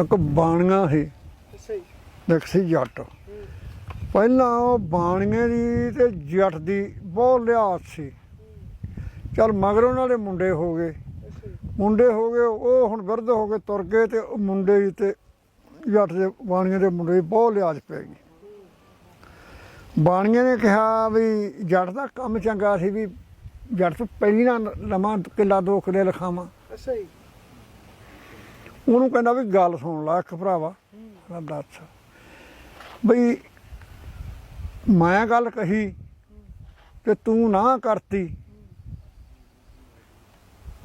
ਇੱਕ ਬਾਣੀਆਂ ਸੀ। ਅੱਛਾ ਜੀ। ਇੱਕ ਸੀ ਜੱਟ। ਪਹਿਲਾਂ ਉਹ ਬਾਣੀਏ ਦੀ ਤੇ ਜੱਟ ਦੀ ਬਹੁਤ ਲਿਹਾਜ਼ ਸੀ। ਚਲ ਮਗਰ ਉਹਨਾਂ ਦੇ ਮੁੰਡੇ ਹੋ ਗਏ। ਮੁੰਡੇ ਹੋ ਗਏ ਉਹ ਹੁਣ ਵਿਰਧ ਹੋ ਕੇ ਤੁਰ ਗਏ ਤੇ ਉਹ ਮੁੰਡੇ ਦੀ ਤੇ ਜੱਟ ਦੇ ਬਾਣੀਏ ਦੇ ਮੁੰਡੇ ਬਹੁਤ ਲਿਹਾਜ਼ ਪੈ ਗਈ। ਬਾਣੀਏ ਨੇ ਕਿਹਾ ਵੀ ਜੱਟ ਦਾ ਕੰਮ ਚੰਗਾ ਸੀ ਵੀ ਜੱਟ ਤੋਂ ਪਹਿਲੀ ਨਾ ਲਵਾਂ ਕਿੱਲਾ ਦੋ ਕਿੱਲੇ ਲਿਖਾਵਾਂ। ਅੱਛਾ ਜੀ। ਉਹਨੂੰ ਕਹਿੰਦਾ ਵੀ ਗੱਲ ਸੁਣ ਲੈ ਇੱਕ ਭਰਾਵਾ। ਮੈਂ ਦੱਸ। ਬਈ ਮੈਂ ਗੱਲ ਕਹੀ ਤੇ ਤੂੰ ਨਾ ਕਰਤੀ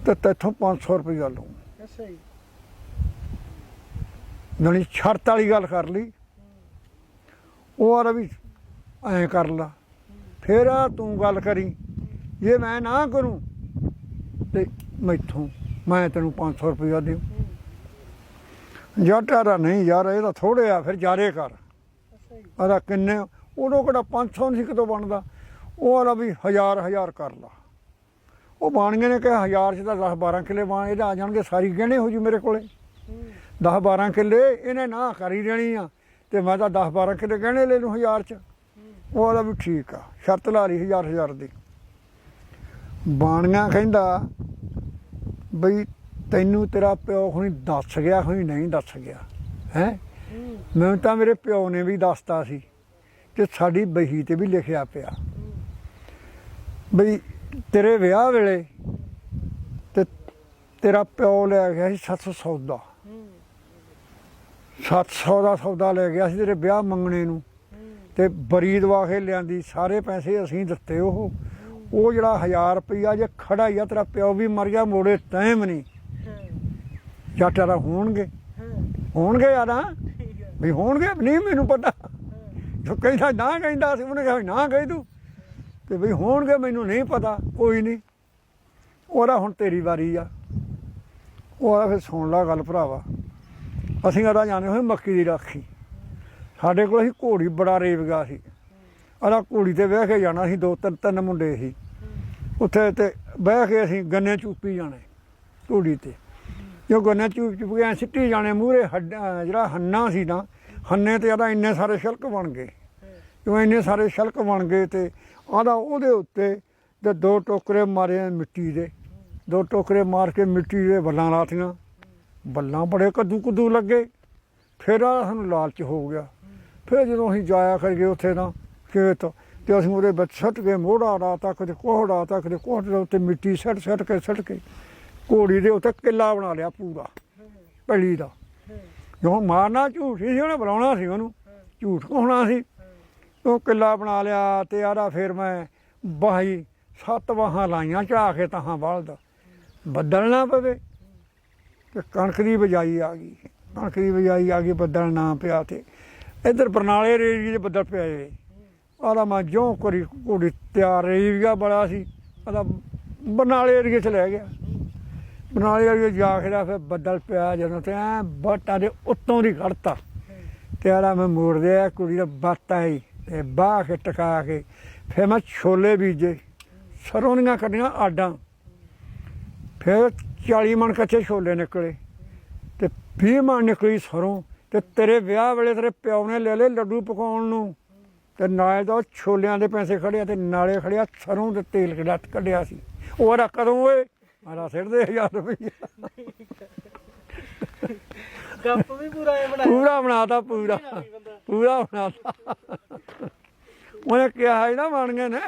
ਤੇ ਤੇਥੋਂ 500 ਰੁਪਏ ਲਊਂ। ਅੱਛਾ ਜੀ। ਜਾਣੀ ਸ਼ਰਤ ਵਾਲੀ ਗੱਲ ਕਰ ਲਈ। ਉਹ ਆਰਾ ਵੀ ਐਂ ਕਰ ਲਾ। ਫੇਰ ਆ ਤੂੰ ਗੱਲ ਕਰੀ। ਜੇ ਮੈਂ ਨਾ ਕਰੂੰ ਤੇ ਮੈਥੋਂ ਮੈਂ ਤੈਨੂੰ 500 ਰੁਪਇਆ ਦੇਉ। ਜੱਟਾਰਾ ਨਹੀਂ, ਯਾਰ ਇਹ ਤਾਂ ਥੋੜੇ ਆ, ਫਿਰ ਜਾਰੇ ਕਰ। ਅੱਛਾ ਕਿੰਨੇ ਉਦੋਂ ਕਿਹੜਾ 500 ਨਹੀਂ ਸੀ ਕਿਤੋਂ ਬਣਦਾ। ਉਹ ਆਲਾ ਵੀ ਹਜ਼ਾਰ ਹਜ਼ਾਰ ਕਰ ਲਾ। ਉਹ ਬਾਣੀਏ ਨੇ ਕਿਹਾ ਹਜ਼ਾਰ ਚ ਤਾਂ 10 12 ਕਿੱਲੇ ਬਾਣ ਇਹਦਾ ਆ ਜਾਣਗੇ ਸਾਰੀ ਗਹਿਣੇ ਹੋ ਜੂ ਮੇਰੇ ਕੋਲੇ। ਹੂੰ 10 12 ਕਿੱਲੇ, ਇਹਨੇ ਨਾ ਕਰੀ ਦੇਣੀ ਆ। ਤੇ ਮੈਂ ਤਾਂ 10 12 ਕਿੱਲੇ ਗਹਿਣੇ ਲੈ ਲੂੰ ਹਜ਼ਾਰ ਚ। ਉਹ ਆਦਾ ਵੀ ਠੀਕ ਆ ਸ਼ਰਤ ਲਾ ਲਈ ਹਜ਼ਾਰ ਹਜ਼ਾਰ ਦੀ। ਬਾਣੀਆਂ ਕਹਿੰਦਾ ਬਈ ਤੈਨੂੰ ਤੇਰਾ ਪਿਓ ਹੁਣੀ ਦੱਸ ਗਿਆ, ਹੁਣੀ ਨਹੀਂ ਦੱਸ ਗਿਆ। ਹੈ? ਮੈਨੂੰ ਤਾਂ ਮੇਰੇ ਪਿਓ ਨੇ ਵੀ ਦੱਸਤਾ ਸੀ ਤੇ ਸਾਡੀ ਬਹੀ ਤੇ ਵੀ ਲਿਖਿਆ ਪਿਆ। ਬਈ ਤੇਰੇ ਵਿਆਹ ਵੇਲੇ ਤੇ ਤੇਰਾ ਪਿਓ ਲੈ ਗਿਆ ਸੀ 700 ਸੌਦਾ। ਹੂੰ 700 ਦਾ ਸੌਦਾ ਲੈ ਗਿਆ ਸੀ ਤੇਰੇ ਵਿਆਹ ਮੰਗਣੇ ਨੂੰ। ਤੇ ਬਰੀ ਦਵਾ ਕੇ ਲਿਆਂਦੀ, ਸਾਰੇ ਪੈਸੇ ਅਸੀਂ ਦਿੱਤੇ ਉਹ। ਉਹ ਜਿਹੜਾ 1000 ਰੁਪਈਆ ਜੇ ਖੜਾ ਹੀ ਆ, ਤੇਰਾ ਪਿਓ ਵੀ ਮਰ ਗਿਆ, ਮੋੜੇ ਟਾਈਮ ਨਹੀਂ। ਜੱਟਾਰਾ ਹੋਣਗੇ। ਹੋਣਗੇ ਯਾਰਾਂ ਠੀਕ ਹੈ ਵੀ ਹੋਣਗੇ? ਨਹੀਂ, ਮੈਨੂੰ ਪਤਾ। ਜੋ ਕਹਿੰਦਾ, ਨਾ ਕਹਿੰਦਾ ਸੀ, ਉਹਨੇ ਕਿਹਾ ਵੀ ਨਾ ਕਹਿ ਤੂੰ। ਤੇ ਵੀ ਹੋਣਗੇ, ਮੈਨੂੰ ਨਹੀਂ ਪਤਾ, ਕੋਈ ਨਹੀਂ। ਉਹਦਾ ਹੁਣ ਤੇਰੀ ਵਾਰੀ ਆ। ਉਹਦਾ ਫਿਰ ਸੁਣ ਲਾ ਗੱਲ ਭਰਾਵਾ। ਅਸੀਂ ਆਦਾ ਜਾਣੇ ਹੋਏ ਮੱਕੀ ਦੀ ਰਾਖੀ। ਸਾਡੇ ਕੋਲ ਅਸੀਂ ਘੋੜੀ ਬੜਾ ਰੇਵ ਗਿਆ ਸੀ। ਆਦਾ ਘੋੜੀ ਤੇ ਬਹਿ ਕੇ ਜਾਣਾ ਸੀ, ਦੋ, ਤਿੰਨ ਤਿੰਨ ਮੁੰਡੇ ਸੀ। ਉੱਥੇ ਤੇ ਬਹਿ ਕੇ ਅਸੀਂ ਗੰਨੇ ਚੂਪੀ ਜਾਣੇ ਘੋੜੀ ਤੇ। ਜੋ ਗੰਨੇ ਚੂਪ ਚੂਪ ਗਿਆ ਸਿੱਟੀ ਜਾਣੇ ਮੂਹਰੇ, ਹੱਡ- ਜਿਹੜਾ ਹੰਨਾ ਸੀ ਨਾ, ਹੰਨੇ ਤੇ ਆਦਾ ਇੰਨੇ ਸਾਰੇ ਛਿਲਕ ਬਣ ਗਏ। ਜਿਵੇਂ ਇੰਨੇ ਸਾਰੇ ਛਿਲਕ ਬਣ ਗਏ ਤੇ ਆਦਾ ਉਹਦੇ ਉੱਤੇ ਤੇ ਦੋ ਟੋਕਰੇ ਮਾਰੇ ਮਿੱਟੀ ਦੇ। ਦੋ ਟੋਕਰੇ ਮਾਰ ਕੇ ਮਿੱਟੀ ਦੇ ਬੱਲਾਂ ਲਾਤੀਆਂ। ਬੱਲਾਂ ਬੜੇ ਕੱਦੂ ਕੱਦੂ ਲੱਗੇ। ਫਿਰ ਆ ਸਾਨੂੰ ਲਾਲਚ ਹੋ ਗਿਆ। ਫਿਰ ਜਦੋਂ ਅਸੀਂ ਜਾਇਆ ਕਰੀਏ ਉੱਥੇ ਨਾ ਖੇਤ ਤੇ ਅਸੀਂ ਉਹਦੇ ਵਿੱਚ ਸੱਟ ਕੇ ਮੋੜਾ ਰਾਤਾ ਕਦੇ ਕੋਹੜਾ ਤਾ, ਕਦੇ ਕੋਹੜ ਦੇ ਉੱਤੇ ਮਿੱਟੀ ਸੱਟ ਸੱਟ ਕੇ ਸੱਟ ਕੇ। ਘੋੜੀ ਦੇ ਉੱਤੇ ਕਿੱਲਾ ਬਣਾ ਲਿਆ ਪੂਰਾ, ਪਲੀ ਦਾ। ਜੋ ਮਾਰਨਾ, ਝੂਠ ਹੀ ਸੀ, ਉਹਨੇ ਬੁਲਾਉਣਾ ਸੀ ਉਹਨੂੰ, ਝੂਠ ਕਹਾਉਣਾ ਸੀ। ਉਹ ਕਿੱਲਾ ਬਣਾ ਲਿਆ ਤੇ ਆਰਾ ਫਿਰ ਮੈਂ ਬਾਹੀ ਸੱਤ ਵਾਹਾਂ ਲਾਈਆਂ ਝਾ ਕੇ ਤਾਹਾਂ ਬਲਦ ਬੱਦਲ ਨਾ ਪਵੇ ਤੇ ਕਣਕ ਦੀ ਬਜਾਈ ਆ ਗਈ। ਕਣਕ ਦੀ ਬਜਾਈ ਆ ਗਈ, ਬੱਦਲ ਨਾ ਪਿਆ ਤੇ। ਇੱਧਰ ਬਰਨਾਲੇ ਰੇੜੀ ਦੇ ਬੱਦਲ ਪਿਆ ਏ ਆਲਾ ਮੈਂ ਜਿਉਂ ਕਰੀ ਘੋੜੀ ਤਿਆਰ ਰਹੀ ਗਿਆ ਬੜਾ ਸੀ। ਆਲਾ ਬਰਨਾਲੇ ਏਰੀਏ ਚ ਲੈ ਗਿਆ। ਬਨਾਲੇ ਵਾਲੀ ਜਾ ਕੇ ਨਾ ਫਿਰ ਬੱਦਲ ਪਿਆ ਜਦੋਂ ਤੇ ਐ ਬਾਟਾਂ ਦੇ ਉੱਤੋਂ ਦੀ ਖੜਤਾ। ਤੇ ਆਲਾ ਮੈਂ ਮੋੜਦੇ ਆ, ਕੁੜੀ ਦਾ ਬੱਤ ਆਈ ਤੇ ਬਾਹ ਕੇ ਟਕਾ ਕੇ ਫਿਰ ਮੈਂ ਛੋਲੇ ਬੀਜੇ। ਸਰੋਂ ਦੀਆਂ ਕੱਢੀਆਂ ਆਡਾਂ। ਫਿਰ 40 ਮਣ ਕੱਚੇ ਛੋਲੇ ਨਿਕਲੇ ਤੇ 20 ਮਣ ਨਿਕਲੀ ਸਰੋਂ ਤੇ ਤੇਰੇ ਵਿਆਹ ਵੇਲੇ ਤੇਰੇ ਪਿਓ ਨੇ ਲੈ ਲਏ ਲੱਡੂ ਪਕਾਉਣ ਨੂੰ। ਤੇ ਨਾਲੇ ਤਾਂ ਉਹ ਛੋਲਿਆਂ ਦੇ ਪੈਸੇ ਖੜਿਆ ਤੇ ਨਾਲੇ ਖੜਿਆ ਸਰੋਂ ਦੇ ਤੇਲ ਕਿਹੜਾ ਕੱਢਿਆ ਸੀ। ਉਹ ਰਾ ਕਦੋਂ ਓਏ। ਮਾਰਾ ਸਿਰ ਦੇ 1000 ਰੁਪਏ ਗੱਪ ਵੀ ਪੂਰਾ ਇਹ ਬਣਾਇਆ। ਪੂਰਾ ਬਣਾਤਾ ਪੂਰਾ। ਪੂਰਾ ਬਣਾਤਾ। ਉਹਨੇ ਕਿਹਾ ਹੈ ਨਾ ਬਣ ਗਏ ਨੇ।